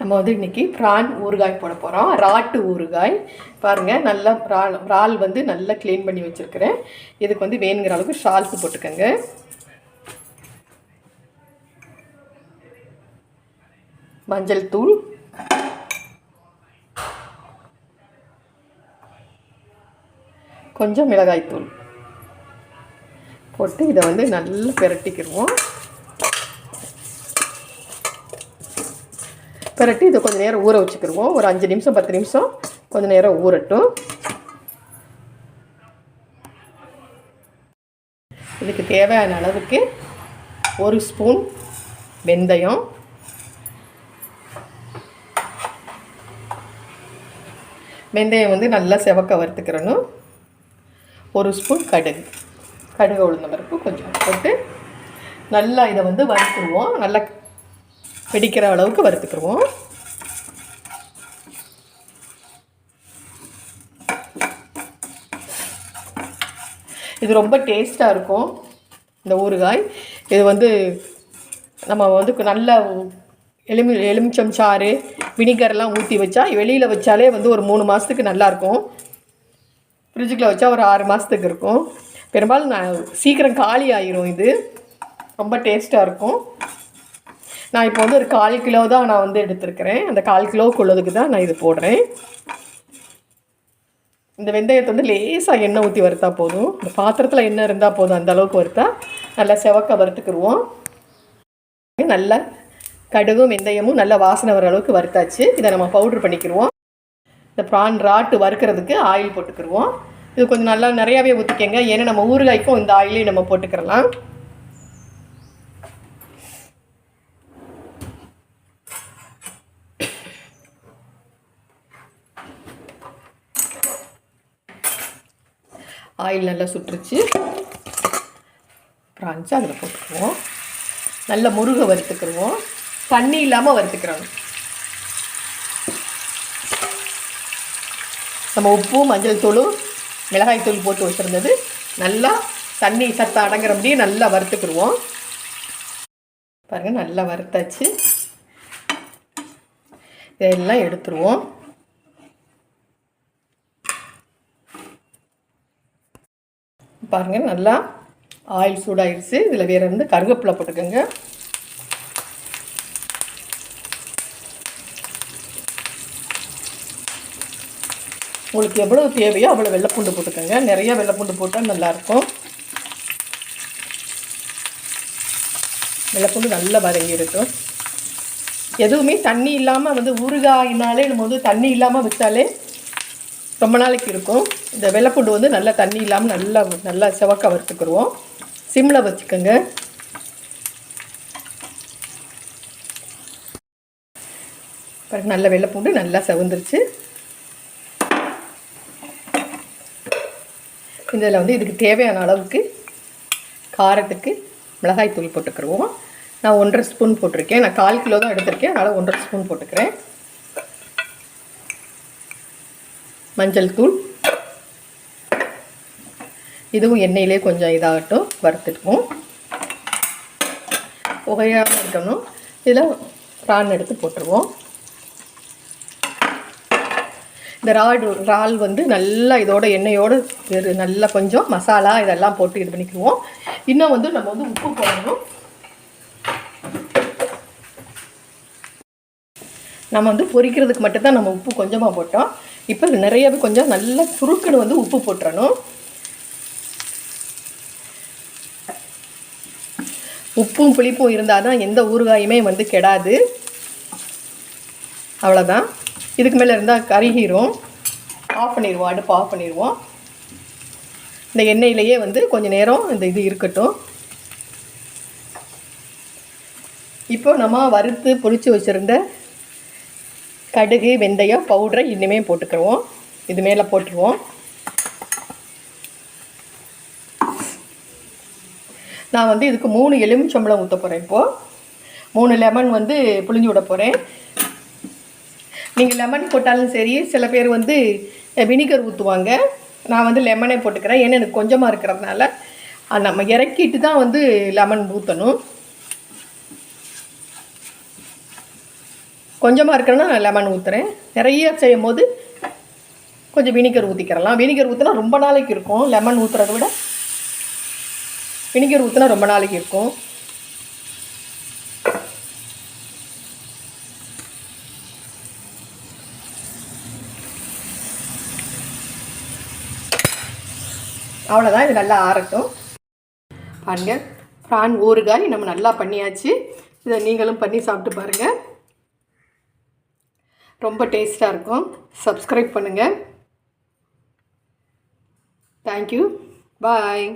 நம்ம வந்து இன்றைக்கி ப்ரான் ஊறுகாய் போட போகிறோம் ராட்டு ஊறுகாய். பாருங்கள் நல்லா இறால் இறால் வந்து நல்லா க்ளீன் பண்ணி வச்சுருக்கிறேன். இதுக்கு வந்து வேணுங்கிற அளவுக்கு சால்ட்டு போட்டுக்கோங்க. மஞ்சள் தூள். கொஞ்சம் மிளகாய் தூள். போட்டு இதை வந்து நல்லா பிரட்டிக்கிடுவோம் பிரட்டி இதை கொஞ்சம் நேரம் ஊற வச்சுக்கிருவோம். ஒரு அஞ்சு நிமிஷம் பத்து நிமிஷம் கொஞ்சம் நேரம் ஊறட்டும். இதுக்கு தேவையான அளவுக்கு ஒரு ஸ்பூன் வெந்தயம். வெந்தயம் வந்து நல்லா செவக்க வறுத்துக்கிறணும் ஒரு ஸ்பூன் கடுகு. கடுகு உளுந்த பருப்பு கொஞ்சம் போட்டு நல்லா இதை வந்து வறுத்துருவோம். நல்லா வெடிக்கிற அளவுக்கு வறுத்துக்கிடுவோம் இது ரொம்ப டேஸ்ட்டாக இருக்கும். இந்த ஊறுகாய். இது வந்து நம்ம வந்து நல்ல எலுமி எலுமிச்சம் சாறு வினிகர்லாம் ஊற்றி வச்சா வெளியில் வச்சாலே வந்து ஒரு மூணு மாதத்துக்கு நல்லாயிருக்கும் ஃப்ரிட்ஜுக்குள்ளே வச்சா ஒரு ஆறு மாதத்துக்கு இருக்கும். பெரும்பாலும் நான் சீக்கிரம் காலி ஆயிரும் இது. ரொம்ப டேஸ்ட்டாக இருக்கும். நான் இப்போ வந்து ஒரு கால் கிலோ தான் நான் வந்து எடுத்திருக்கிறேன். அந்த கால் கிலோக்குள்ளதுக்கு தான் நான் இது போடுறேன். இந்த வெந்தயத்தை வந்து லேசாக எண்ணெய் ஊற்றி வறுத்தா போதும். இந்த பாத்திரத்தில் எண்ணெய் இருந்தால் போதும். அந்த அளவுக்கு வறுத்தா நல்லா செவக்க வறுத்துக்கிடுவோம் நல்லா கடுகும் வெந்தயமும் நல்லா வாசனை வர அளவுக்கு வறுத்தாச்சு. இதை நம்ம பவுட்ரு பண்ணிக்கிடுவோம் இந்த ப்ரான் ராட்டு வறுக்கிறதுக்கு ஆயில் போட்டுக்கிடுவோம் இது கொஞ்சம் நல்லா நிறையாவே ஊற்றிக்கங்க ஏன்னா நம்ம ஊறுகாய்க்கும் இந்த ஆயிலையும் நம்ம போட்டுக்கிறலாம் ஆயில் நல்லா சுட்டுருச்சு. ப்ரான்ஸ் அதில் போட்டுக்குவோம். நல்ல முருகை வறுத்துக்கிடுவோம் தண்ணி இல்லாமல் வறுத்துக்கிறோம். நம்ம உப்பு மஞ்சள் தூளும் மிளகாய் தூள் போட்டு வச்சுருந்தது. நல்லா தண்ணி சத்தம் அடங்குற முடியே நல்லா வறுத்துக்கிடுவோம் பாருங்கள் நல்லா வறுத்தாச்சு. இதெல்லாம் எடுத்துருவோம். பாருங்கள் நல்லா ஆயில் சூடாகிடுச்சு இதில் வேறு வந்து கருவேப்பிலை போட்டுக்கோங்க. உங்களுக்கு எவ்வளோ தேவையோ அவ்வளோ வெள்ளைப்பூண்டு போட்டுக்கோங்க. நிறைய வெள்ளைப்பூண்டு போட்டால் நல்லாயிருக்கும். வெள்ளைப்பூண்டு நல்லா வதங்கி இருக்கும் எதுவுமே தண்ணி இல்லாமல் வந்து ஊறுகாயினாலே நம்ம வந்து தண்ணி இல்லாமல் வச்சாலே ரொம்ப நாளைக்கு இருக்கும். இந்த வெள்ளைப்பூண்டு வந்து நல்லா தண்ணி இல்லாமல் நல்லா நல்லா செவக்க வறுத்துக்கிடுவோம். சிம்மில் வச்சுக்கோங்க. பிறகு நல்ல வெள்ளைப்பூண்டு நல்லா செவந்துருச்சு. இதில் வந்து இதுக்கு தேவையான அளவுக்கு காரத்துக்கு மிளகாய் தூள் போட்டுக்கிடுவோம். நான் ஒன்றரை ஸ்பூன் போட்டிருக்கேன். நான் கால் கிலோ தான் எடுத்திருக்கேன். அதனால் ஒன்றரை ஸ்பூன் போட்டுக்கிறேன். மஞ்சள் தூள். இதுவும் எண்ணெயிலே கொஞ்சம் இதாகட்டும் வறுத்துட்டுவோம் புகையாக இருக்கணும். இதில் ப்ரான் எடுத்து போட்டுருவோம். இந்த ராடு இறால் வந்து நல்லா இதோட எண்ணெயோடு நல்லா கொஞ்சம் மசாலா இதெல்லாம் போட்டு இது பண்ணிக்குவோம். இன்னும் வந்து நம்ம வந்து உப்பு போடணும். நம்ம வந்து பொரிக்கிறதுக்கு மட்டும்தான் நம்ம உப்பு கொஞ்சமாக போட்டோம். இப்போ நிறையவே கொஞ்சம் நல்லா சுருக்குன்னு வந்து உப்பு போட்டுறணும். உப்பும் புளிப்பும் இருந்தால் தான் எந்த ஊறுகாயுமே வந்து கெடாது. அவ்வளோதான் இதுக்கு மேலே இருந்தால் கருகிரும். ஆஃப் பண்ணிடுவோம் அடுப்பு ஆஃப் பண்ணிடுவோம். இந்த எண்ணெயிலேயே வந்து கொஞ்சம் நேரம் இந்த இது இருக்கட்டும். இப்போ நம்ம வறுத்து பொறிச்சு வச்சுருந்த கடுகு வெந்தயம் பவுடரை இன்னுமே போட்டுக்கிறோம் இது மேலே போட்டுருவோம். நான் வந்து இதுக்கு மூணு எலுமிச்சம்பளம் ஊற்ற போகிறேன் இப்போது மூணு லெமன் வந்து புளிஞ்சு விட போகிறேன் நீங்கள் லெமன் போட்டாலும் சரி சில பேர் வந்து வினிகர் ஊற்றுவாங்க நான் வந்து லெமனே போட்டுக்கிறேன். ஏன்னா எனக்கு கொஞ்சமாக இருக்கிறதுனால நம்ம இறக்கிட்டு தான் வந்து லெமன் ஊற்றணும் கொஞ்சமாக இருக்கிறேன்னா நான் லெமன் ஊற்றுறேன் நிறைய செய்யும் போது கொஞ்சம் வினிகர் ஊற்றிக்கிறலாம் வினிகர் ஊற்றினா ரொம்ப நாளைக்கு இருக்கும். லெமன் ஊற்றுறத விட வினிகர் ஊற்றினா ரொம்ப நாளைக்கு இருக்கும். அவ்வளோதான் இது நல்லா ஆறட்டும். பாருங்கள் ப்ரான் ஊறுகாய் நம்ம நல்லா பண்ணியாச்சு. இதை நீங்களும் பண்ணி சாப்பிட்டு பாருங்கள் ரொம்ப டேஸ்ட்டாக இருக்கும். சப்ஸ்கிரைப் பண்ணுங்கள் தேங்க்யூ பாய்